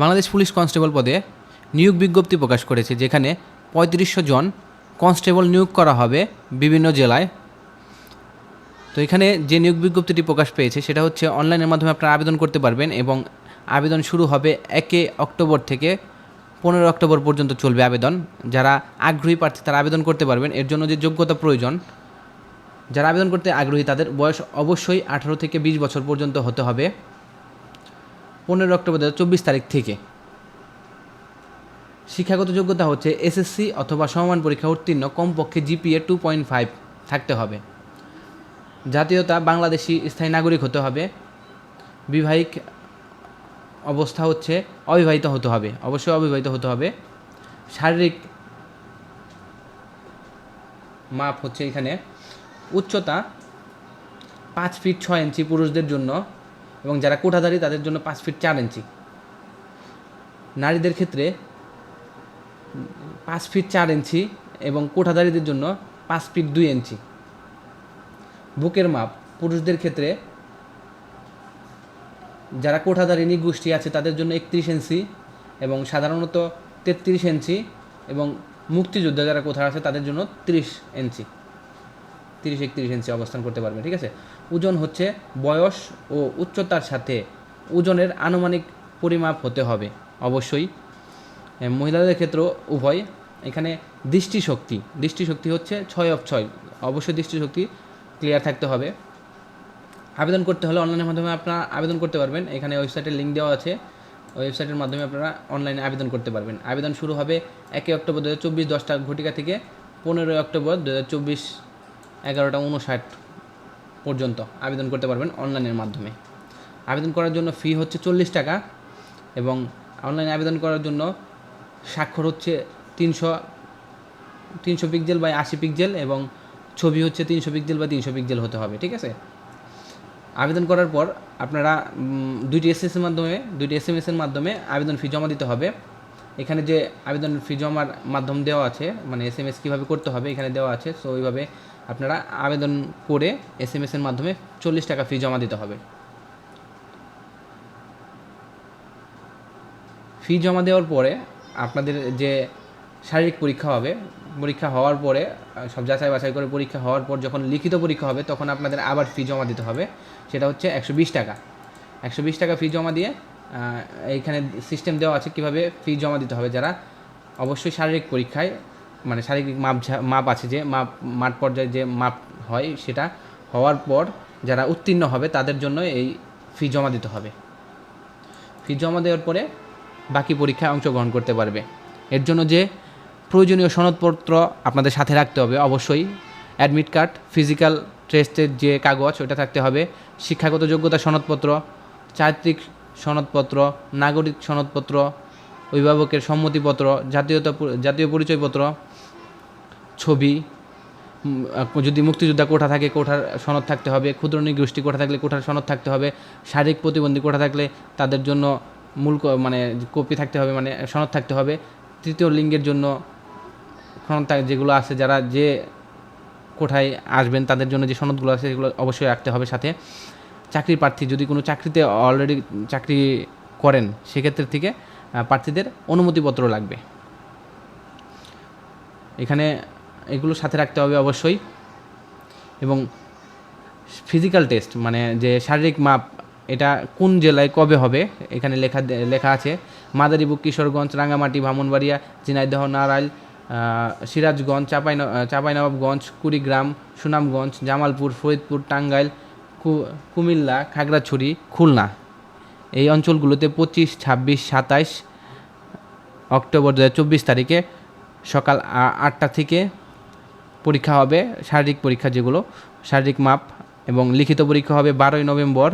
Bangladesh police constable পদে নিয়োগ বিজ্ঞপ্তি প্রকাশ করেছে, যেখানে পঁয়ত্রিশশো জন কনস্টেবল নিয়োগ করা হবে বিভিন্ন জেলায়। তো এখানে যে নিয়োগ বিজ্ঞপ্তিটি প্রকাশ পেয়েছে, সেটা হচ্ছে অনলাইনের মাধ্যমে আপনারা আবেদন করতে পারবেন এবং আবেদন শুরু হবে একে অক্টোবর থেকে পনেরো অক্টোবর পর্যন্ত চলবে আবেদন। যারা আগ্রহী প্রার্থী, তারা আবেদন করতে পারবেন। এর জন্য যে যোগ্যতা প্রয়োজন, যারা আবেদন করতে আগ্রহী, তাদের বয়স অবশ্যই আঠারো থেকে বিশ বছর পর্যন্ত হতে হবে। পনেরো অক্টোবর দু চব্বিশ তারিখ থেকে। শিক্ষাগত যোগ্যতা হচ্ছে এসএসসি অথবা সমমান পরীক্ষা উত্তীর্ণ, কমপক্ষে জিপিএ টু পয়েন্ট ফাইভ থাকতে হবে। জাতীয়তা, বাংলাদেশি স্থায়ী নাগরিক হতে হবে। বিবাহিক অবস্থা হচ্ছে অবিবাহিত হতে হবে, অবশ্যই অবিবাহিত হতে হবে। শারীরিক মাপ হচ্ছে এখানে, উচ্চতা পাঁচ ফিট ছয় ইঞ্চি পুরুষদের জন্য এবং যারা কোঠাধারী, তাদের জন্য পাঁচ ফিট চার ইঞ্চি নারীদের ক্ষেত্রে পাঁচ ফিট চার ইঞ্চি এবং কোঠাধারীদের জন্য পাঁচ ফিট দুই ইঞ্চি বুকের মাপ, পুরুষদের ক্ষেত্রে যারা কোঠাধারী, নিগোষ্ঠী আছে, তাদের জন্য একত্রিশ ইঞ্চি এবং সাধারণত তেত্রিশ ইঞ্চি এবং মুক্তিযোদ্ধা যারা কোথায় আছে, তাদের জন্য তিরিশ ইঞ্চি তিরিশ, একত্রিশ ইঞ্চি অবস্থান করতে পারবে, ঠিক আছে? ওজন হচ্ছে বয়স ও উচ্চতার সাথে ওজনের আনুমানিক পরিমাপ হতে হবে, অবশ্যই। মহিলাদের ক্ষেত্রেও উভয়। এখানে দৃষ্টিশক্তি দৃষ্টিশক্তি হচ্ছে ছয় অফ ছয়। অবশ্যই দৃষ্টিশক্তি ক্লিয়ার থাকতে হবে। আবেদন করতে হলে অনলাইনের মাধ্যমে আপনারা আবেদন করতে পারবেন। এখানে ওয়েবসাইটের লিঙ্ক দেওয়া আছে। ওয়েবসাইটের মাধ্যমে আপনারা অনলাইনে আবেদন করতে পারবেন। আবেদন শুরু হবে একই অক্টোবর দু হাজার চব্বিশ দশটা ঘটিকা থেকে পনেরোই অক্টোবর দু হাজার চব্বিশ এগারোটা উনষাট। পর্যন্ত আবেদন করতে পারবেন অনলাইনের মাধ্যমে। আবেদন করার জন্য ফি হচ্ছে চল্লিশ টাকা এবং অনলাইনে আবেদন করার জন্য স্বাক্ষর হচ্ছে তিনশো তিনশো পিক্সেল বাই আশি পিক্সেল এবং ছবি হচ্ছে তিনশো পিক্সেল বা তিনশো পিক্সেল হতে হবে, ঠিক আছে? আবেদন করার পর আপনারা দুইটি এস এর মাধ্যমে, দুইটি এস এম এর মাধ্যমে আবেদন ফি জমা দিতে হবে। এখানে যে আবেদন ফি জমার মাধ্যম দেওয়া আছে মানে এস এম এস কীভাবে করতে হবে এখানে দেওয়া আছে সো ওইভাবে আপনারা আবেদন করে এস এম এর মাধ্যমে চল্লিশ টাকা ফি জমা দিতে হবে। ফি জমা দেওয়ার পরে আপনাদের যে শারীরিক পরীক্ষা হবে, পরীক্ষা হওয়ার পরে, সব যাচাই বাছাই করে পরীক্ষা হওয়ার পর যখন লিখিত পরীক্ষা হবে, তখন আপনাদের আবার ফি জমা দিতে হবে, সেটা হচ্ছে একশো বিশ টাকা। একশো বিশ টাকা ফি জমা দিয়ে এইখানে সিস্টেম দেওয়া আছে কীভাবে ফি জমা দিতে হবে যারা। অবশ্যই শারীরিক পরীক্ষায় মানে শারীরিক মাপ মাপ আছে যে, মাপ, মাঠ পর্যায়ে যে মাপ হয় সেটা হওয়ার পর যারা উত্তীর্ণ হবে তাদের জন্য এই ফি জমা দিতে হবে। ফি জমা দেওয়ার পরে বাকি পরীক্ষায় অংশগ্রহণ করতে পারবে। এর জন্য যে প্রয়োজনীয় সনদপত্র আপনাদের সাথে রাখতে হবে অবশ্যই। অ্যাডমিট কার্ড ফিজিক্যাল টেস্টের যে কাগজ ওটা থাকতে হবে। শিক্ষাগত যোগ্যতা সনদপত্র, চারিত্রিক সনদপত্র, নাগরিক সনদপত্র, অভিভাবকের সম্মতিপত্র জাতীয়তা জাতীয় পরিচয়পত্র, ছবি যদি মুক্তিযোদ্ধা কোঠা থাকে, কোঠার সনদ থাকতে হবে, ক্ষুদ্র নিগোষ্ঠী কোঠা থাকলে কোঠার সনদ থাকতে হবে, শারীরিক প্রতিবন্ধী কোঠা থাকলে তাদের জন্য মূল মানে কপি থাকতে হবে মানে সনদ থাকতে হবে। তৃতীয় লিঙ্গের জন্য সনদ থাক- যেগুলো আছে, যারা যে কোঠায় আসবেন, তাদের জন্য যে সনদগুলো আছে, সেগুলো অবশ্যই রাখতে হবে সাথে। চাকরি প্রার্থী যদি কোনো চাকরিতে অলরেডি চাকরি করেন, সেক্ষেত্রে থেকে প্রার্থীদের অনুমতিপত্র লাগবে। এখানে এগুলো সাথে রাখতে হবে অবশ্যই। এবং ফিজিক্যাল টেস্ট মানে যে শারীরিক মাপ, এটা কোন জেলায় কবে হবে, এখানে লেখা লেখা আছে। মাদারীপুর, কিশোরগঞ্জ, রাঙ্গামাটি ভামনবাড়িয়া ঝিনাইদহ নারাইল সিরাজগঞ্জ চাপাই চাঁপাইনবাবগঞ্জ, কুড়িগ্রাম, সুনামগঞ্জ, জামালপুর, ফরিদপুর, টাঙ্গাইল কুমিল্লা, খাগড়াছড়ি, খুলনা। এই অঞ্চলগুলোতে পঁচিশ, ছাব্বিশ, সাতাইশ অক্টোবর দু চব্বিশ তারিখে সকাল আটটা থেকে পরীক্ষা হবে, শারীরিক পরীক্ষা যেগুলো, শারীরিক মাপ এবং লিখিত পরীক্ষা হবে বারোই নভেম্বর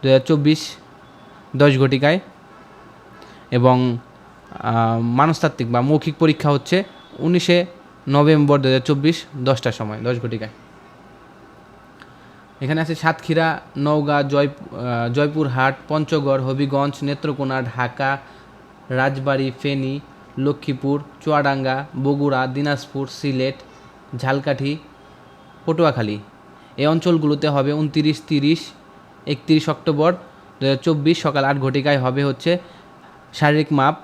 দু হাজার চব্বিশ দশ ঘটিকায় এবং মানসতাত্ত্বিক বা মৌখিক পরীক্ষা হচ্ছে উনিশে নভেম্বর দু হাজার চব্বিশ দশটার সময়, দশ ঘটিকায়। এখানে আছে সাতক্ষীরা, নওগাঁ, জয় জয়পুরহাট, পঞ্চগড়, হবিগঞ্জ, নেত্রকোনা, ঢাকা, রাজবাড়ী, ফেনী, লক্ষ্মীপুর, চুয়াডাঙ্গা, বগুড়া, দিনাজপুর, সিলেট, ঝালকাঠি, পটুয়াখালী। এই অঞ্চলগুলোতে হবে উনতিরিশ, তিরিশ, একত্রিশ অক্টোবর দু হাজার চব্বিশ সকাল আট ঘটিকায় হবে হচ্ছে শারীরিক মাপ।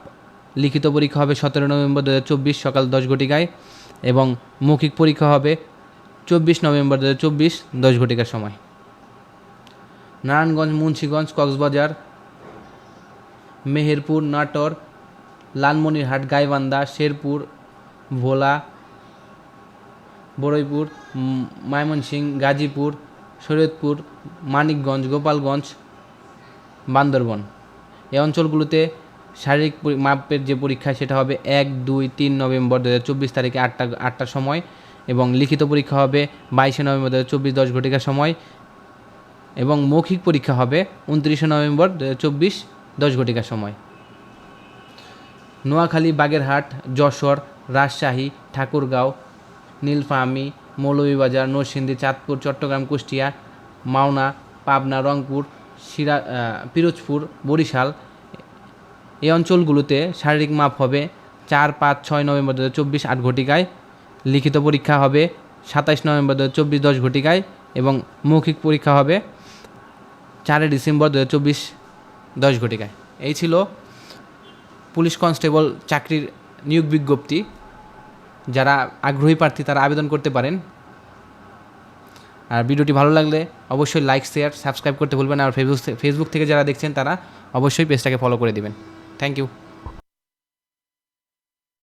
লিখিত পরীক্ষা হবে সতেরো নভেম্বর দু সকাল দশ ঘটিকায় এবং মৌখিক পরীক্ষা হবে চব্বিশ নভেম্বর দু চব্বিশ দশ ঘটিকার সময়। নারায়ণগঞ্জ মুন্সীগঞ্জ কক্সবাজার মেহেরপুর নাটোর লালমনিরহাট গাইবান্ধা শেরপুর ভোলা বড়ইপুর উম, ময়মনসিংহ গাজীপুর শরীয়তপুর মানিকগঞ্জ গোপালগঞ্জ বান্দরবন। এই অঞ্চলগুলোতে শারীরিক মাপের যে পরীক্ষা সেটা হবে এক দুই তিন নভেম্বর দু হাজার চব্বিশ তারিখে আটটা আটটার সময়। এবং লিখিত পরীক্ষা হবে বাইশে নভেম্বর দু চব্বিশ দশ ঘটিকার সময় এবং মৌখিক পরীক্ষা হবে উনত্রিশে নভেম্বর দু চব্বিশ দশ ঘটিকার সময়। নোয়াখালী, বাগেরহাট, যশোর, রাজশাহী, ঠাকুরগাঁও নীলফামি মৌলভীবাজার, নরসিংদী, চাঁদপুর, চট্টগ্রাম, কুষ্টিয়া, মাওনা, পাবনা, রংপুর, সিরা পিরোজপুর, বরিশাল। এই অঞ্চলগুলোতে শারীরিক মাপ হবে চার পাঁচ ছয় নভেম্বর দু হাজার চব্বিশ আট ঘটিকায় লিখিত পরীক্ষা হবে সাতাইশ নভেম্বর দু চব্বিশ দশ ঘটিকায় এবং মৌখিক পরীক্ষা হবে চারই ডিসেম্বর দু চব্বিশ দশ ঘটিকায়। এই ছিল পুলিশ কনস্টেবল চাকরির নিয়োগ বিজ্ঞপ্তি। যারা আগ্রহী প্রার্থী তারা আবেদন করতে পারেন। আর ভিডিওটি ভালো লাগলে অবশ্যই লাইক, শেয়ার, সাবস্ক্রাইব করতে ভুলবেন আর ফেসবুক ফেসবুক থেকে যারা দেখছেন তারা অবশ্যই পেজটাকে ফলো করে দিবেন। Thank you.